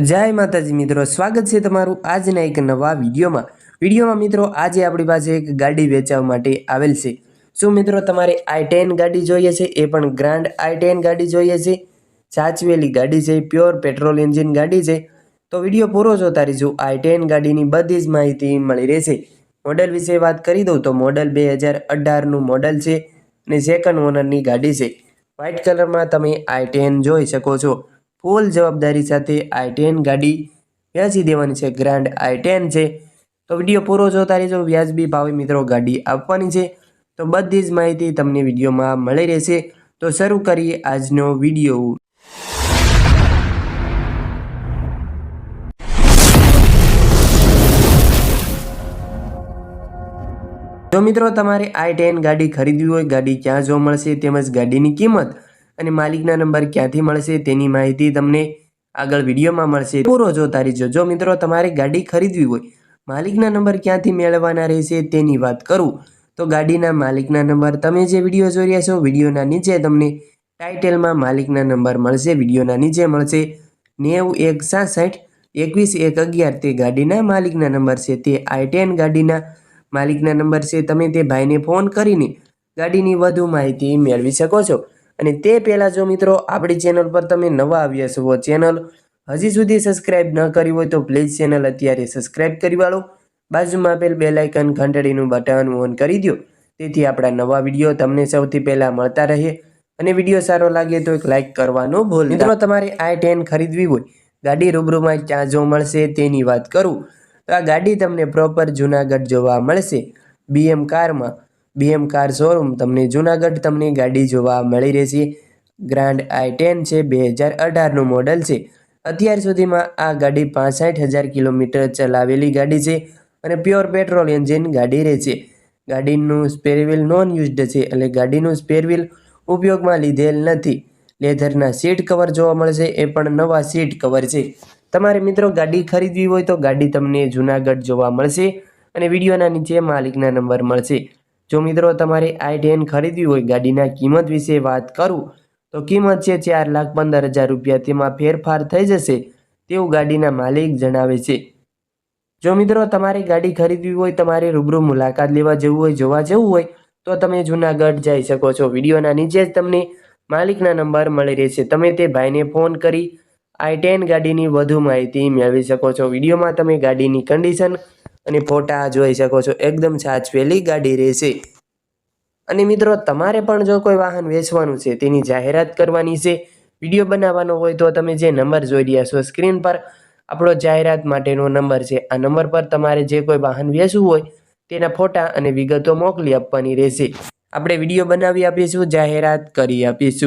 જય માતાજી મિત્રો, સ્વાગત છે તમારું આજના એક નવા વિડીયોમાં. વિડીયોમાં મિત્રો, આજે આપણી પાસે એક ગાડી વેચાવવા માટે આવેલ છે. શું મિત્રો, તમારે આઈ ટેન ગાડી જોઈએ છે? એ પણ ગ્રાન્ડ આઈ ટેન ગાડી જોઈએ છે. સાચવેલી ગાડી છે, પ્યોર પેટ્રોલ એન્જિન ગાડી છે. તો વીડિયો પૂરો જોતા રહીશું આઈ ટેન ગાડીની બધી જ માહિતી મળી રહેશે. મોડલ વિશે વાત કરી દઉં તો મોડલ બે હજાર અઢારનું મોડલ છે અને સેકન્ડ ઓનરની ગાડી છે. વ્હાઇટ કલરમાં તમે આઈ ટેન જોઈ શકો છો. ફૂલ જવાબદારી સાથે આઈ ટેન ગાડી વેચી દેવાની છે. ગ્રાન્ડ આઈ ટેન છે. તો વીડિયો પૂરો જોતા રહેજો. વ્યાજબી ભાવે મિત્રો ગાડી આપવાની છે. તો બધી જ માહિતી તમને વિડીયોમાં મળી રહેશે. તો શરૂ કરીએ આજનો વીડિયો. જો મિત્રો તમારે આઈ ટેન ગાડી ખરીદવી હોય, ગાડી ક્યાં જોવા મળશે તેમજ ગાડીની કિંમત અને માલિકના નંબર ક્યાંથી મળશે તેની માહિતી તમને આગળ વિડીયોમાં મળશે. પૂરો જોતા રહીજો જો મિત્રો તમારે ગાડી ખરીદવી હોય, માલિકના નંબર ક્યાંથી મેળવવાના રહેશે તેની વાત કરું. તો ગાડીના માલિકના નંબર તમે જે વીડિયો જોઈ રહ્યા છો, વિડીયોના નીચે તમને ટાઇટેલમાં માલિકના નંબર મળશે, વિડીયોના નીચે મળશે નેવું એક સાસઠ, એકવીસ એક અગિયાર. તે ગાડીના માલિકના નંબર છે, તે આઈ ટેન ગાડીના માલિકના નંબર છે. તમે તે ભાઈને ફોન કરીને ગાડીની વધુ માહિતી મેળવી શકો છો. અને તે પહેલાં જો મિત્રો, આપણી ચેનલ પર તમે નવા આવ્યા છો ચેનલ હજી સુધી સબસ્ક્રાઇબ ન કરી હોય તો પ્લીઝ ચેનલ અત્યારે સબસ્ક્રાઇબ કરી વાળો. બાજુમાં આપેલ બે લાઇકન ઘંટડીનું બટન ઓન કરી દો તેથી આપણા નવા વીડિયો તમને સૌથી પહેલાં મળતા રહે. અને વીડિયો સારો લાગે તો એક લાઇક કરવાનો ભૂલ મિત્રો, તમારે આઈ ટેન ખરીદવી હોય, ગાડી રૂબરૂમાં ક્યાં જો મળશે તેની વાત કરું. તો આ ગાડી તમને પ્રોપર જુનાગઢ જોવા મળશે. બીએમ કારમાં બીએમ કાર શોરૂમ તમને જુનાગઢ તમને ગાડી જોવા મળી રહેશે. ગ્રાન્ડ આઈ ટેન છે, બે હજાર અઢારનું મોડલ છે. અત્યાર સુધીમાં આ ગાડી પાસઠ હજાર કિલોમીટર ચલાવેલી ગાડી છે અને પ્યોર પેટ્રોલ એન્જિન ગાડી રહે છે. ગાડીનું સ્પેરવ્હીલ નોન યુઝડ છે એટલે ગાડીનું સ્પેરવ્હીલ ઉપયોગમાં લીધેલ નથી. લેધરના સીટ કવર જોવા મળશે, એ પણ નવા સીટ કવર છે. તમારે મિત્રો ગાડી ખરીદવી હોય તો ગાડી તમને જુનાગઢ જોવા મળશે અને વિડીયોના નીચે માલિકના નંબર મળશે. જો મિત્રો તમારે આઈ ટેન ખરીદવી હોય, ગાડીના કિંમત વિશે વાત કરું, તો કિંમત છે ચાર લાખ પંદર હજાર રૂપિયા. તેમાં ફેરફાર થઈ જશે તેવું ગાડીના માલિક જણાવે છે. જો મિત્રો તમારે ગાડી ખરીદવી હોય, તમારે રૂબરૂ મુલાકાત લેવા જવું હોય, જોવા જવું હોય, તો તમે જુનાગઢ જઈ શકો છો. વિડીયોના નીચે જ તમને માલિકના નંબર મળી રહેશે. તમે તે ભાઈને ફોન કરી આઈ ટેન ગાડીની વધુ માહિતી મેળવી શકો છો. વિડીયોમાં તમે ગાડીની કન્ડિશન અને ફોટા જોઈ શકો છો. એકદમ સાચવેલી ગાડી રહેશે. અને મિત્રો, તમારે પણ જો કોઈ વાહન વેચવાનું છે, તેની જાહેરાત કરવાની છે, વીડિયો બનાવવાનો હોય તો તમે જે નંબર જોઈ રહ્યા છો, સ્ક્રીન પર આપણો જાહેરાત માટેનો નંબર છે. આ નંબર પર તમારે જે કોઈ વાહન વેચવું હોય, તેના ફોટા અને વિગતો મોકલી આપવાની રહેશે. આપણે વીડિયો બનાવી આપીશું, જાહેરાત કરી આપીશું.